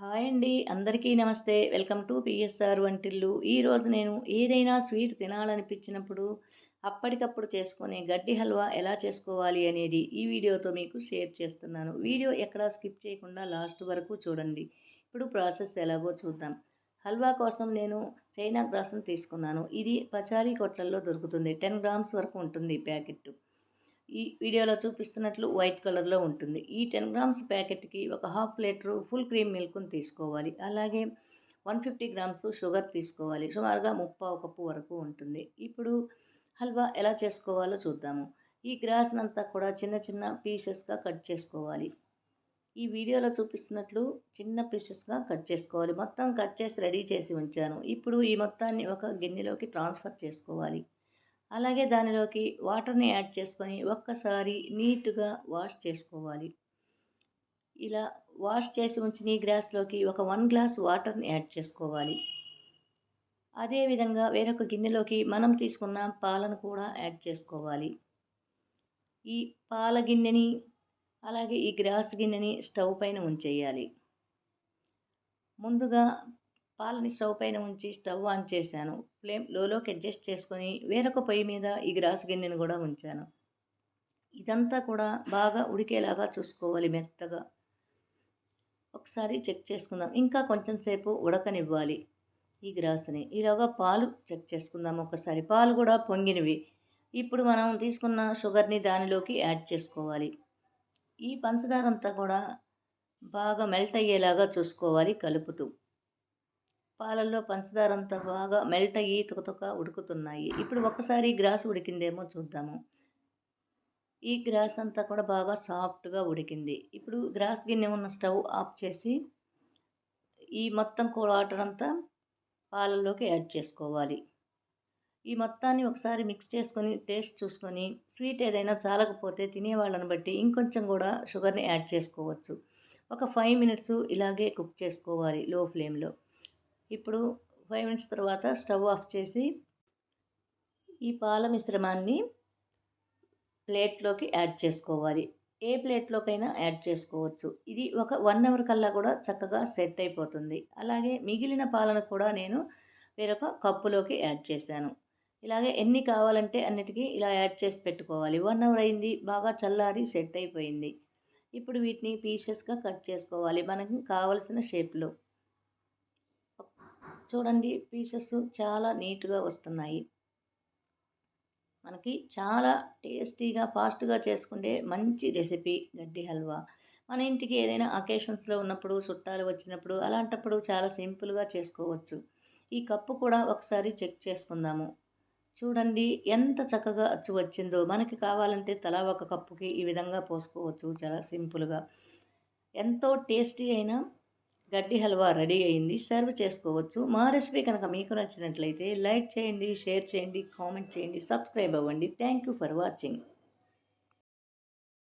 Hi అండి అందరికీ నమస్తే. వెల్కమ్ టు పిఎస్ఆర్ వంటిల్లు. ఈరోజు నేను ఏదైనా స్వీట్ తినాలనిపించినప్పుడు అప్పటికప్పుడు చేసుకునే గడ్డి హల్వా ఎలా చేసుకోవాలి అనేది ఈ వీడియోతో మీకు షేర్ చేస్తున్నాను. వీడియో ఎక్కడా స్కిప్ చేయకుండా లాస్ట్ వరకు చూడండి. ఇప్పుడు ప్రాసెస్ ఎలాగో చూద్దాం. హల్వా కోసం నేను చైనా గ్రాసం తీసుకున్నాను. ఇది పచారీ కొట్లల్లో దొరుకుతుంది. టెన్ గ్రామ్స్ వరకు ఉంటుంది ప్యాకెట్ ఈ వీడియోలో చూపిస్తున్నట్లు వైట్ కలర్లో ఉంటుంది. ఈ టెన్ గ్రామ్స్ ప్యాకెట్కి ఒక హాఫ్ లీటరు ఫుల్ క్రీమ్ మిల్క్ను తీసుకోవాలి. అలాగే వన్ ఫిఫ్టీ గ్రామ్స్ షుగర్ తీసుకోవాలి. సుమారుగా ముప్పై కప్పు వరకు ఉంటుంది. ఇప్పుడు హల్వా ఎలా చేసుకోవాలో చూద్దాము. ఈ గ్రాస్నంతా కూడా చిన్న చిన్న పీసెస్గా కట్ చేసుకోవాలి. ఈ వీడియోలో చూపిస్తున్నట్లు చిన్న పీసెస్గా కట్ చేసుకోవాలి. మొత్తం కట్ చేసి రెడీ చేసి ఉంచాను. ఇప్పుడు ఈ మొత్తాన్ని ఒక గిన్నెలోకి ట్రాన్స్ఫర్ చేసుకోవాలి. అలాగే దానిలోకి వాటర్ని యాడ్ చేసుకొని ఒక్కసారి నీట్గా వాష్ చేసుకోవాలి. ఇలా వాష్ చేసి ఉంచిన ఈ గ్లాస్లోకి ఒక వన్ గ్లాస్ వాటర్ని యాడ్ చేసుకోవాలి. అదేవిధంగా వేరొక గిన్నెలోకి మనం తీసుకున్న పాలను కూడా యాడ్ చేసుకోవాలి. ఈ పాల గిన్నెని అలాగే ఈ గ్రాస్ గిన్నెని స్టవ్ పైన ఉంచేయాలి. ముందుగా పాలని స్టవ్ పైన ఉంచి స్టవ్ ఆన్ చేశాను. ఫ్లేమ్ లోలోకి అడ్జస్ట్ చేసుకొని వేరొక పొయ్యి మీద ఈ గ్రాస్ గిన్నెను కూడా ఉంచాను. ఇదంతా కూడా బాగా ఉడికేలాగా చూసుకోవాలి మెత్తగా. ఒకసారి చెక్ చేసుకుందాం. ఇంకా కొంచెం సేపు ఉడకనివ్వాలి ఈ గ్రాసుని. ఈలోగా పాలు చెక్ చేసుకుందాం ఒకసారి. పాలు కూడా పొంగినవి. ఇప్పుడు మనం తీసుకున్న షుగర్ని దానిలోకి యాడ్ చేసుకోవాలి. ఈ పంచదార అంతా కూడా బాగా మెల్ట్ అయ్యేలాగా చూసుకోవాలి కలుపుతూ. పాలల్లో పంచదార అంతా బాగా మెల్ట్ అయ్యి తుకతుక ఉడుకుతున్నాయి. ఇప్పుడు ఒక్కసారి గ్రాస్ ఉడికిందేమో చూద్దాము. ఈ గ్రాస్ అంతా కూడా బాగా సాఫ్ట్గా ఉడికింది. ఇప్పుడు గ్రాస్ గిన్నె ఉన్న స్టవ్ ఆఫ్ చేసి ఈ మొత్తం వాటర్ అంతా పాలల్లోకి యాడ్ చేసుకోవాలి. ఈ మొత్తాన్ని ఒకసారి మిక్స్ చేసుకొని టేస్ట్ చూసుకొని స్వీట్ ఏదైనా చాలకపోతే తినేవాళ్ళని బట్టి ఇంకొంచెం కూడా షుగర్ని యాడ్ చేసుకోవచ్చు. ఒక ఫైవ్ మినిట్స్ ఇలాగే కుక్ చేసుకోవాలి లో ఫ్లేమ్లో. ఇప్పుడు ఫైవ్ మినిట్స్ తర్వాత స్టవ్ ఆఫ్ చేసి ఈ పాల మిశ్రమాన్ని ప్లేట్లోకి యాడ్ చేసుకోవాలి. ఏ ప్లేట్లోకైనా యాడ్ చేసుకోవచ్చు. ఇది ఒక వన్ అవర్ కల్లా కూడా చక్కగా సెట్ అయిపోతుంది. అలాగే మిగిలిన పాలను కూడా నేను వేరొక కప్పులోకి యాడ్ చేశాను. ఇలాగే ఎన్ని కావాలంటే అన్నిటికీ ఇలా యాడ్ చేసి పెట్టుకోవాలి. వన్ అవర్ అయింది బాగా చల్లారి సెట్ అయిపోయింది. ఇప్పుడు వీటిని పీసెస్గా కట్ చేసుకోవాలి. మనకి కావలసిన షేప్లో చూడండి పీసెస్ చాలా నీట్గా వస్తున్నాయి. మనకి చాలా టేస్టీగా ఫాస్ట్గా చేసుకుంటే మంచి రెసిపీ గడ్డి హల్వా. మన ఇంటికి ఏదైనా అకేషన్స్లో ఉన్నప్పుడు చుట్టాలు వచ్చినప్పుడు అలాంటప్పుడు చాలా సింపుల్గా చేసుకోవచ్చు. ఈ కప్పు కూడా ఒకసారి చెక్ చేసుకుందాము. చూడండి ఎంత చక్కగా అచ్చు వచ్చిందో. మనకి కావాలంటే తలా ఒక కప్పుకి ఈ విధంగా పోసుకోవచ్చు చాలా సింపుల్గా. ఎంతో టేస్టీ అయినా గడ్డి హల్వా రెడీ అయింది. సర్వ్ చేసుకోవచ్చు. మా రెసిపీ కనుక మీకు నచ్చినట్లయితే లైక్ చేయండి షేర్ చేయండి కామెంట్ చేయండి సబ్స్క్రైబ్ అవ్వండి. Thank you for watching.